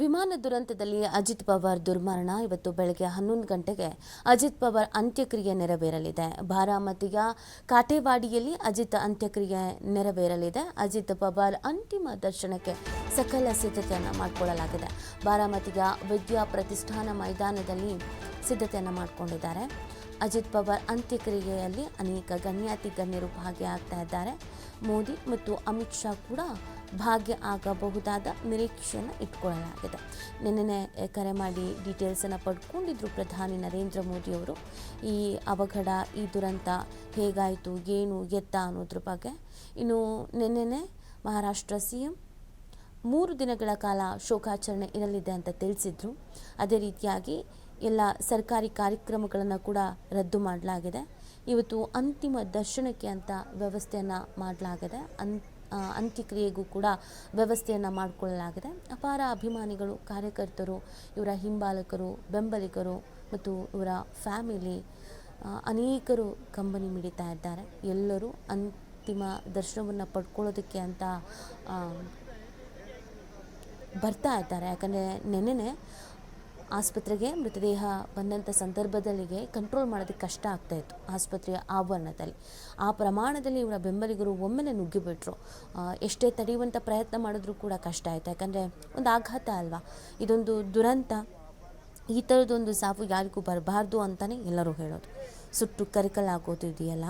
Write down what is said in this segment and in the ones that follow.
ವಿಮಾನ ದುರಂತದಲ್ಲಿ ಅಜಿತ್ ಪವಾರ್ ದುರ್ಮರಣ. ಇವತ್ತು ಬೆಳಗ್ಗೆ ಹನ್ನೊಂದು ಗಂಟೆಗೆ ಅಜಿತ್ ಪವಾರ್ ಅಂತ್ಯಕ್ರಿಯೆ ನೆರವೇರಲಿದೆ. ಬಾರಾಮತಿಯ ಕಾಟೇವಾಡಿಯಲ್ಲಿ ಅಜಿತ್ ಅಂತ್ಯಕ್ರಿಯೆ ನೆರವೇರಲಿದೆ. ಅಜಿತ್ ಪವಾರ್ ಅಂತಿಮ ದರ್ಶನಕ್ಕೆ ಸಕಲ ಸಿದ್ಧತೆಯನ್ನು ಮಾಡಿಕೊಳ್ಳಲಾಗಿದೆ. ಬಾರಾಮತಿಯ ವಿದ್ಯಾ ಪ್ರತಿಷ್ಠಾನ ಮೈದಾನದಲ್ಲಿ ಸಿದ್ಧತೆಯನ್ನು ಮಾಡಿಕೊಂಡಿದ್ದಾರೆ. ಅಜಿತ್ ಪವಾರ್ ಅಂತ್ಯಕ್ರಿಯೆಯಲ್ಲಿ ಅನೇಕ ಗಣ್ಯಾತಿ ಗಣ್ಯರು ಭಾಗಿಯಾಗ್ತಾ ಇದ್ದಾರೆ. ಮೋದಿ ಮತ್ತು ಅಮಿತ್ ಶಾ ಕೂಡ ಭಾಗ್ಯ ಆಗಬಹುದಾದ ನಿರೀಕ್ಷೆಯನ್ನು ಇಟ್ಕೊಳ್ಳಲಾಗಿದೆ. ನಿನ್ನೆ ಕರೆ ಮಾಡಿ ಡೀಟೇಲ್ಸನ್ನು ಪಡ್ಕೊಂಡಿದ್ರು ಪ್ರಧಾನಿ ನರೇಂದ್ರ ಮೋದಿಯವರು ಈ ಅವಘಡ ಈ ದುರಂತ ಹೇಗಾಯಿತು ಏನು ಎತ್ತ ಅನ್ನೋದ್ರ ಬಗ್ಗೆ. ಇನ್ನು ನಿನ್ನೆ ಮಹಾರಾಷ್ಟ್ರ ಸಿ ಎಂ ಮೂರು ದಿನಗಳ ಕಾಲ ಶೋಕಾಚರಣೆ ಇರಲಿದೆ ಅಂತ ತಿಳಿಸಿದ್ರು. ಅದೇ ರೀತಿಯಾಗಿ ಎಲ್ಲ ಸರ್ಕಾರಿ ಕಾರ್ಯಕ್ರಮಗಳನ್ನು ಕೂಡ ರದ್ದು ಮಾಡಲಾಗಿದೆ. ಇವತ್ತು ಅಂತಿಮ ದರ್ಶನಕ್ಕೆ ಅಂತ ವ್ಯವಸ್ಥೆಯನ್ನು ಮಾಡಲಾಗಿದೆ. ಆ, ಅಂತ್ಯಕ್ರಿಯೆಗೂ ಕೂಡ ವ್ಯವಸ್ಥೆಯನ್ನು ಮಾಡಿಕೊಳ್ಳಲಾಗಿದೆ. ಅಪಾರ ಅಭಿಮಾನಿಗಳು, ಕಾರ್ಯಕರ್ತರು, ಇವರ ಹಿಂಬಾಲಕರು, ಬೆಂಬಲಿಗರು ಮತ್ತು ಇವರ ಫ್ಯಾಮಿಲಿ ಅನೇಕರು ಕಂಬನಿ ಮಿಡಿತಾ ಇದ್ದಾರೆ. ಎಲ್ಲರೂ ಅಂತಿಮ ದರ್ಶನವನ್ನು ಪಡ್ಕೊಳ್ಳೋದಕ್ಕೆ ಅಂತ ಬರ್ತಾ ಇದ್ದಾರೆ. ಯಾಕಂದರೆ ನೆನ್ನೆನೆ ಆಸ್ಪತ್ರೆಗೆ ಮೃತದೇಹ ಬಂದಂಥ ಸಂದರ್ಭದಲ್ಲಿಗೆ ಕಂಟ್ರೋಲ್ ಮಾಡೋದಕ್ಕೆ ಕಷ್ಟ ಆಗ್ತಾ ಇತ್ತು ಆಸ್ಪತ್ರೆಯ ಆವರಣದಲ್ಲಿ. ಆ ಪ್ರಮಾಣದಲ್ಲಿ ಇವರ ಬೆಂಬಲಿಗರು ಒಮ್ಮೆಲೆ ನುಗ್ಗಿಬಿಟ್ರು. ಎಷ್ಟೇ ತಡೆಯುವಂಥ ಪ್ರಯತ್ನ ಮಾಡಿದ್ರೂ ಕೂಡ ಕಷ್ಟ ಆಯಿತು. ಯಾಕಂದರೆ ಒಂದು ಆಘಾತ ಅಲ್ವಾ? ಇದೊಂದು ದುರಂತ. ಈ ಥರದೊಂದು ಸಾವು ಯಾರಿಗೂ ಬರಬಾರ್ದು ಅಂತಲೇ ಎಲ್ಲರೂ ಹೇಳೋದು. ಸುಟ್ಟು ಕರಕಲಾಗೋದು ಇದೆಯಲ್ಲ?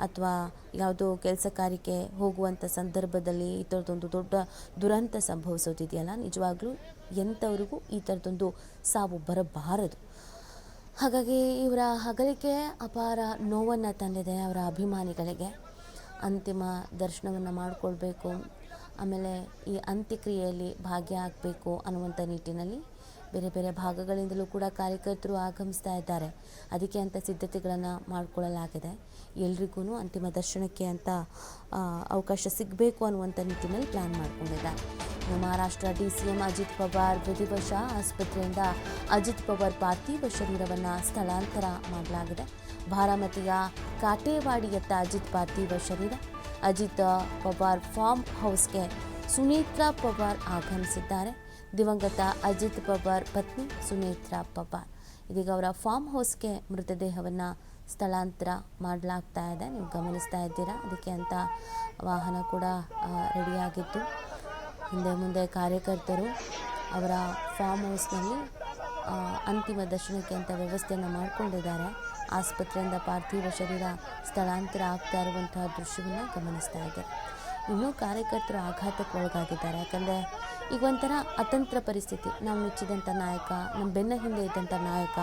ಅಥವಾ ಯಾವುದೋ ಕೆಲಸ ಕಾರ್ಯಕ್ಕೆ ಹೋಗುವಂಥ ಸಂದರ್ಭದಲ್ಲಿ ಈ ಥರದ್ದೊಂದು ದೊಡ್ಡ ದುರಂತ ಸಂಭವಿಸೋದಿದೆಯಲ್ಲ ನಿಜವಾಗ್ಲೂ ಎಂಥವ್ರಿಗೂ ಈ ಥರದ್ದೊಂದು ಸಾವು ಬರಬಾರದು. ಹಾಗಾಗಿ ಇವರ ಹಗಲಿಕೆ ಅಪಾರ ನೋವನ್ನು ತಂದಿದೆ ಅವರ ಅಭಿಮಾನಿಗಳಿಗೆ. ಅಂತಿಮ ದರ್ಶನವನ್ನು ಮಾಡಿಕೊಳ್ಬೇಕು. ಆಮೇಲೆ ಈ ಅಂತ್ಯಕ್ರಿಯೆಯಲ್ಲಿ ಭಾಗಿಯಾಗಬೇಕು ಅನ್ನುವಂಥ ನಿಟ್ಟಿನಲ್ಲಿ ಬೇರೆ ಬೇರೆ ಭಾಗಗಳಿಂದಲೂ ಕೂಡ ಕಾರ್ಯಕರ್ತರು ಆಗಮಿಸ್ತಾ ಇದ್ದಾರೆ. ಅದಕ್ಕೆ ಅಂತ ಸಿದ್ಧತೆಗಳನ್ನು ಮಾಡಿಕೊಳ್ಳಲಾಗಿದೆ. ಎಲ್ರಿಗೂ ಅಂತಿಮ ದರ್ಶನಕ್ಕೆ ಅಂತ ಅವಕಾಶ ಸಿಗಬೇಕು ಅನ್ನುವಂಥ ನಿಟ್ಟಿನಲ್ಲಿ ಪ್ಲ್ಯಾನ್ ಮಾಡಿಕೊಂಡಿದ್ದಾರೆ Maharashtra D C M Ajit Pawar ವಿಧಿವಶ ಆಸ್ಪತ್ರೆಯಿಂದ ಅಜಿತ್ ಪವಾರ್ ಪಾರ್ಥಿವ ಶರೀರವನ್ನು ಸ್ಥಳಾಂತರ ಮಾಡಲಾಗಿದೆ. ಬಾರಾಮತಿಯ ಕಾಟೇವಾಡಿಯತ್ತ ಅಜಿತ್ ಪಾರ್ಥಿವ ಶರೀರ. ಅಜಿತ್ ಪವಾರ್ ಫಾರ್ಮ್ ಹೌಸ್ಗೆ ಸುನೀತ್ರಾ ಪವಾರ್ ಆಗಮಿಸಿದ್ದಾರೆ. ದಿವಂಗತ ಅಜಿತ್ ಪವಾರ್, ಪತ್ನಿ ಸುನೇತ್ರಾ ಪವಾರ್. ಇದೀಗ ಅವರ ಫಾರ್ಮ್ ಹೌಸ್ಗೆ ಮೃತದೇಹವನ್ನು ಸ್ಥಳಾಂತರ ಮಾಡಲಾಗ್ತಾ ಇದೆ. ನೀವು ಗಮನಿಸ್ತಾ ಇದ್ದೀರಾ? ಅದಕ್ಕೆ ಅಂತ ವಾಹನ ಕೂಡ ರೆಡಿಯಾಗಿತ್ತು ಹಿಂದೆ ಮುಂದೆ ಕಾರ್ಯಕರ್ತರು ಅವರ ಫಾರ್ಮ್ ಹೌಸ್ನಲ್ಲಿ ಅಂತಿಮ ದರ್ಶನಕ್ಕೆ ಅಂತ ವ್ಯವಸ್ಥೆಯನ್ನು ಮಾಡಿಕೊಂಡಿದ್ದಾರೆ. ಆಸ್ಪತ್ರೆಯಿಂದ ಪಾರ್ಥಿವ ಶರೀರ ಸ್ಥಳಾಂತರ ಆಗ್ತಾ ಇರುವಂತಹ ದೃಶ್ಯವನ್ನು ಗಮನಿಸ್ತಾ ಇದ್ದಾರೆ? ಇನ್ನೂ ಕಾರ್ಯಕರ್ತರು ಆಘಾತಕ್ಕೆ ಒಳಗಾಗಿದ್ದಾರೆ ಯಾಕಂದರೆ ಈಗ ಒಂಥರ ಅತಂತ್ರ ಪರಿಸ್ಥಿತಿ. ನಾವು ಮೆಚ್ಚಿದಂಥ ನಾಯಕ ನಮ್ಮ ಬೆನ್ನ ಹಿಂದೆ ಇದ್ದಂಥ ನಾಯಕ,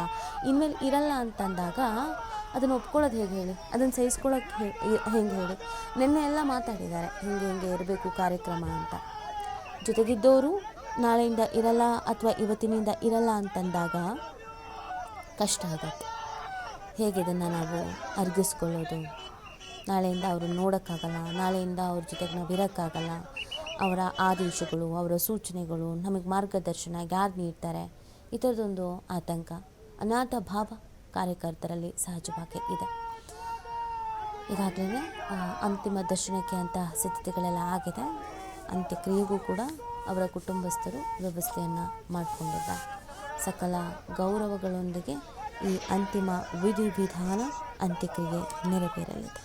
ಇನ್ಮೇಲೆ ಇರಲ್ಲ ಅಂತಂದಾಗ ಅದನ್ನು ಒಪ್ಕೊಳ್ಳೋದು ಹೇಗೆ ಹೇಳಿ? ಅದನ್ನು ಸಹಿಸ್ಕೊಳ್ಳೋಕೆ ಹೆಂಗೆ ಹೇಳಿ? ನಿನ್ನೆ ಎಲ್ಲ ಮಾತಾಡಿದ್ದಾರೆ. ಹಿಂಗೆ ಹಿಂಗೆ ಇರಬೇಕು ಕಾರ್ಯಕ್ರಮ ಅಂತ. ಜೊತೆಗಿದ್ದವರು ನಾಳೆಯಿಂದ ಇರಲ್ಲ ಅಥವಾ ಇವತ್ತಿನಿಂದ ಇರಲ್ಲ ಅಂತಂದಾಗ ಕಷ್ಟ ಆಗುತ್ತೆ. ಹೇಗೆ ಇದನ್ನು ನಾವು ಅರ್ಗಿಸ್ಕೊಳ್ಳೋದು? ನಾಳೆಯಿಂದ ಅವರು ನೋಡೋಕ್ಕಾಗಲ್ಲ, ನಾಳೆಯಿಂದ ಅವ್ರ ಜೊತೆಗೆ ನಾವು ಇರೋಕ್ಕಾಗಲ್ಲ. ಅವರ ಆದೇಶಗಳು, ಅವರ ಸೂಚನೆಗಳು, ನಮಗೆ ಮಾರ್ಗದರ್ಶನ ಯಾರು ನೀಡ್ತಾರೆ? ಈ ಥರದೊಂದು ಆತಂಕ. ಅನಾಥ ಭಾವ ಕಾರ್ಯಕರ್ತರಲ್ಲಿ ಸಹಜವಾಗಿ ಇದೆ. ಈಗಾಗಲೇ ಅಂತಿಮ ದರ್ಶನಕ್ಕೆ ಅಂತ ಸಿದ್ಧತೆಗಳೆಲ್ಲ ಆಗಿದೆ. ಅಂತ್ಯಕ್ರಿಯೆಗೂ ಕೂಡ ಅವರ ಕುಟುಂಬಸ್ಥರು ವ್ಯವಸ್ಥೆಯನ್ನು ಮಾಡಿಕೊಂಡಿದ್ದಾರೆ. ಸಕಲ ಗೌರವಗಳೊಂದಿಗೆ ಈ ಅಂತಿಮ ವಿಧಿವಿಧಾನ ಅಂತ್ಯಕ್ರಿಯೆ ನೆರವೇರಲಿದೆ.